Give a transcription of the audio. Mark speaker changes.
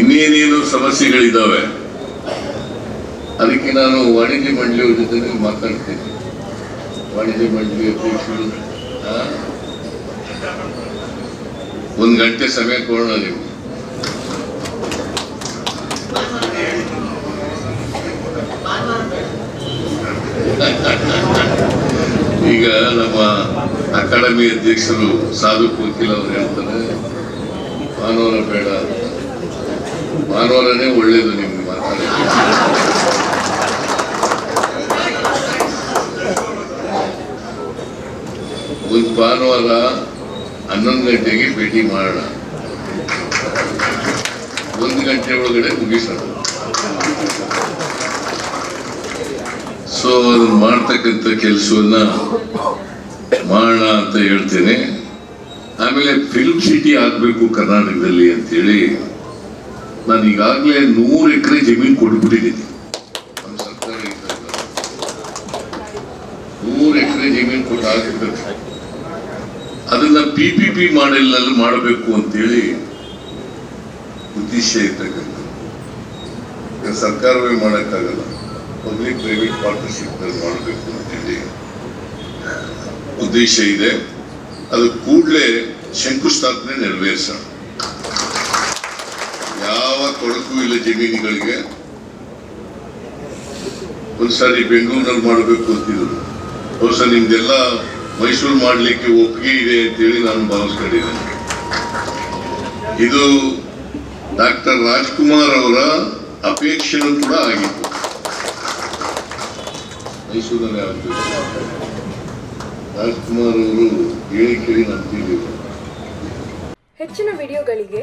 Speaker 1: ಇನ್ನೇನೇನು ಸಮಸ್ಯೆಗಳಿದ್ದಾವೆ? ಅದಕ್ಕೆ ನಾನು ವಾಣಿಜ್ಯ ಮಂಡಳಿಯವ್ರ ಜೊತೆ ಮಾತಾಡ್ತೀನಿ. ವಾಣಿಜ್ಯ ಮಂಡಳಿ ಅಧ್ಯಕ್ಷರು ಒಂದು ಗಂಟೆ ಸಮಯ ಕೊಡೋಣ ನೀವು. ಈಗ ನಮ್ಮ ಅಕಾಡೆಮಿ ಅಧ್ಯಕ್ಷರು ಸಾಧು ಕೋಕಿಲ್ ಅವರು ಹೇಳ್ತಾರೆ ಭಾನುವಾರ ಬೇಡ. ಭಾನುವಾರನೇ ಒಳ್ಳೇದು ನಿಮ್ಗೆ ಮಾತಾಡಿ. ಒಂದು ಭಾನುವಾರ ಹನ್ನೊಂದು ಗಂಟೆಗೆ ಭೇಟಿ ಮಾಡೋಣ. ಒಂದು ಗಂಟೆ ಒಳಗಡೆ ಮುಗಿಸೋಣ. ಸೊ ಅದನ್ನ ಮಾಡ್ತಕ್ಕಂಥ ಕೆಲಸವನ್ನ ಮಾಡೋಣ ಅಂತ ಹೇಳ್ತೇನೆ. ಆಮೇಲೆ ಫಿಲ್ಮ್ ಸಿಟಿ ಆಗ್ಬೇಕು ಕರ್ನಾಟಕದಲ್ಲಿ ಅಂತೇಳಿ ನಾನು ಈಗಾಗಲೇ ನೂರು ಎಕರೆ ಜಮೀನು ಕೊಟ್ಬಿಟ್ಟಿದ್ದೀನಿ ನಮ್ಮ ಸರ್ಕಾರ. ನೂರು ಎಕರೆ ಜಮೀನು ಕೊಟ್ಟು ಅದನ್ನ ಪಿ ಪಿ ಪಿ ಮಾಡೆಲ್ನಲ್ಲಿ ಮಾಡಬೇಕು ಅಂತೇಳಿ ಉದ್ದೇಶ ಇರ್ತಕ್ಕಂಥ ಸರ್ಕಾರವೇ ಮಾಡೋಕ್ಕಾಗಲ್ಲ. ಪಬ್ಲಿಕ್ ಪ್ರೈವೇಟ್ ಪಾರ್ಟ್ನರ್ಶಿಪ್ ಮಾಡಬೇಕು ಅಂತೇಳಿ ಉದ್ದೇಶ ಇದೆ. ಅದು ಕೂಡಲೇ ಶಂಕುಸ್ಥಾಪನೆ ನೆರವೇರಿಸೋಣ. ಯಾವ ತೊಡಕು ಇಲ್ಲ ಜಮೀನುಗಳಿಗೆ. ಒಂದ್ಸಾರಿ ಬೆಂಗಳೂರಿನಲ್ಲಿ ಮಾಡಬೇಕು ಅಂತಿದ್ರು. ಬಹುಶಃ ನಿಮ್ದೆಲ್ಲ ಮೈಸೂರು ಮಾಡಲಿಕ್ಕೆ ಒಪ್ಪಿಗೆ ಇದೆ ಅಂತೇಳಿ ನಾನು ಭಾವಿಸ್ಕೊಂಡಿದ್ದೇನೆ. ಇದು ಡಾಕ್ಟರ್ ರಾಜ್ಕುಮಾರ್ ಅವರ ಅಪೇಕ್ಷೆನೂ ಕೂಡ ಆಗಿತ್ತು. ಮೈಸೂರಲ್ಲಿ ಆಗಬೇಕು. ರಾಜ್ಕುಮಾರ್ ಅವರು ಹೇಳಿ ಕೇಳಿ ನಾನು
Speaker 2: ಹೆಚ್ಚಿನ ವಿಡಿಯೋಗಳಿಗೆ